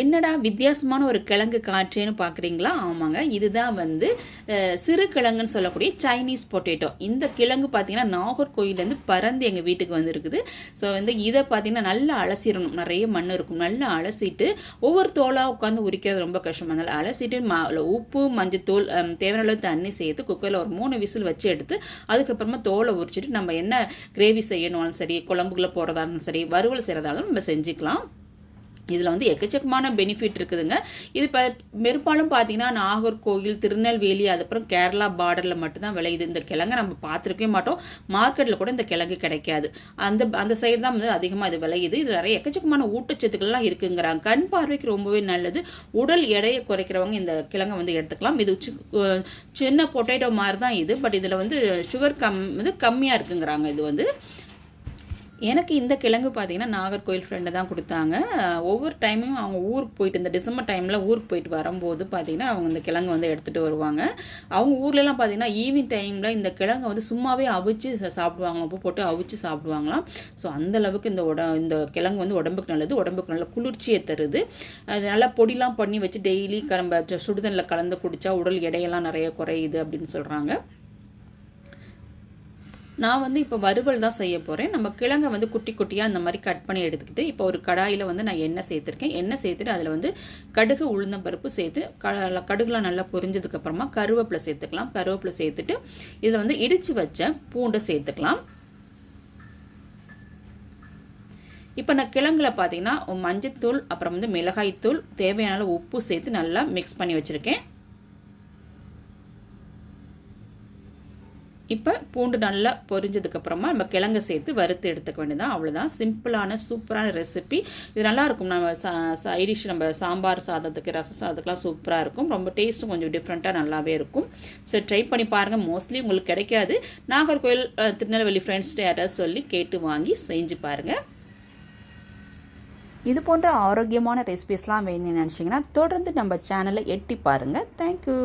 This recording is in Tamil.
என்னடா வித்தியாசமான ஒரு கிழங்கு காற்றேன்னு பார்க்குறீங்களா ஆமாங்க. இதுதான் வந்து சிறு கிழங்குன்னு சொல்லக்கூடிய சைனீஸ் பொட்டேட்டோ இந்த கிழங்கு பார்த்தீங்கன்னா நாகர்கோயிலேருந்து பறந்து எங்கள் வீட்டுக்கு வந்திருக்குது. ஸோ வந்து இதை பார்த்தீங்கன்னா நல்லா அலசிடணும். நிறைய மண் இருக்கும். நல்லா அலசிட்டு ஒவ்வொரு தோலாக உட்காந்து உரிக்கிறது ரொம்ப கஷ்டம். அதனால் அலசிட்டு மா உப்பு மஞ்சத்தூள் தேவையான அளவு தண்ணி சேர்த்து குக்கரில் ஒரு மூணு விசில் வச்சு எடுத்து அதுக்கப்புறமா தோலை உரிச்சிட்டு நம்ம என்ன கிரேவி செய்யணும்னாலும் சரி குழம்புக்குள்ளே போகிறதாலும் சரி வறுவல் செய்கிறதாலும் நம்ம செஞ்சுக்கலாம். இதில் வந்து எக்கச்சக்கமான பெனிஃபிட் இருக்குதுங்க. இது இப்போ பெரும்பாலும் பார்த்தீங்கன்னா நாகர்கோவில் திருநெல்வேலி அதுக்கப்புறம் கேரளா பார்டரில் மட்டும்தான் விளையுது. இந்த கிழங்கை நம்ம பார்த்துருக்கவே மாட்டோம். மார்க்கெட்டில் கூட இந்த கிழங்கு கிடைக்காது. அந்த அந்த சைடு தான் வந்து அதிகமாக இது விளையுது. இது நிறைய எக்கச்சக்கமான ஊட்டச்சத்துக்கள்லாம் இருக்குங்கிறாங்க. கண் பார்வைக்கு ரொம்பவே நல்லது. உடல் எடையை குறைக்கிறவங்க இந்த கிழங்கை வந்து எடுத்துக்கலாம். இது சின்ன பொட்டேட்டோ மாதிரி தான் இது. பட் இதில் வந்து சுகர் கம் இது கம்மியாக இருக்குங்கிறாங்க. இது வந்து எனக்கு இந்த கிழங்கு பார்த்தீங்கன்னா நாகர்கோயில் ஃப்ரெண்டு தான் கொடுத்தாங்க. ஒவ்வொரு டைமும் அவங்க ஊருக்கு போயிட்டு இந்த டிசம்பர் டைமில் ஊருக்கு போயிட்டு வரும்போது பார்த்தீங்கன்னா அவங்க இந்த கிழங்கு வந்து எடுத்துகிட்டு வருவாங்க. அவங்க ஊர்லலாம் பார்த்தீங்கன்னா ஈவினிங் டைமில் இந்த கிழங்கை வந்து சும்மாவே அவிச்சு சாப்பிடுவாங்க. உப்பு போட்டு அவிச்சு சாப்பிடுவாங்களாம். ஸோ அந்த அளவுக்கு இந்த உட இந்த கிழங்கு வந்து உடம்புக்கு நல்லது. உடம்புக்கு நல்ல குளிர்ச்சியை தருது. அது நல்லா பொடிலாம் பண்ணி வச்சு டெய்லி கரம்ப சுடுதண்ணில் கலந்து குடித்தா உடல் எடையெல்லாம் நிறைய குறையுது அப்படின்னு சொல்கிறாங்க நான் வந்து இப்போ வறுவல் தான் செய்ய போகிறேன் நம்ம கிழங்கை வந்து குட்டி குட்டியாக இந்த மாதிரி கட் பண்ணி எடுத்துக்கிட்டு இப்போ ஒரு கடாயில் வந்து நான் எண்ணெய் சேர்த்துருக்கேன். எண்ணெய் சேர்த்துட்டு அதில் வந்து கடுகு உளுந்தம்பருப்பு சேர்த்து க கடுகுலாம் நல்லா பொரிஞ்சதுக்கப்புறமா கருவேப்பிலை சேர்த்துக்கலாம். கருவேப்பிலை சேர்த்துட்டு இதில் வந்து இடித்து வச்ச பூண்டை சேர்த்துக்கலாம். இப்போ நான் கிழங்குல பார்த்தீங்கன்னா மஞ்சத்தூள் அப்புறம் வந்து மிளகாய்த்தூள் தேவையான அளவு உப்பு சேர்த்து நல்லா மிக்ஸ் பண்ணி வச்சுருக்கேன். இப்போ பூண்டு நல்லா பொரிஞ்சதுக்கப்புறமா நம்ம கிழங்கு சேர்த்து வறுத்து எடுத்துக்க வேண்டியதான் அவ்வளோதான் சிம்பிளான சூப்பரான ரெசிபி இது நல்லாயிருக்கும் நம்ம சைடிஷ் நம்ம சாம்பார் சாதத்துக்கு ரச சாதத்துக்குலாம் சூப்பராக இருக்கும். ரொம்ப டேஸ்ட்டும் கொஞ்சம் டிஃப்ரெண்ட்டாக நல்லாவே இருக்கும். ஸோ ட்ரை பண்ணி பாருங்கள் மோஸ்ட்லி உங்களுக்கு கிடைக்காது. நாகர்கோவில் திருநெல்வேலி ஃப்ரெண்ட்ஸ்கிட்ட யாராவது சொல்லி கேட்டு வாங்கி செஞ்சு பாருங்கள் இது போன்ற ஆரோக்கியமான ரெசிபிஸ்லாம் வேணும்னு நினச்சிங்கன்னா தொடர்ந்து நம்ம சேனலை எட்டி பாருங்கள் தேங்க்யூ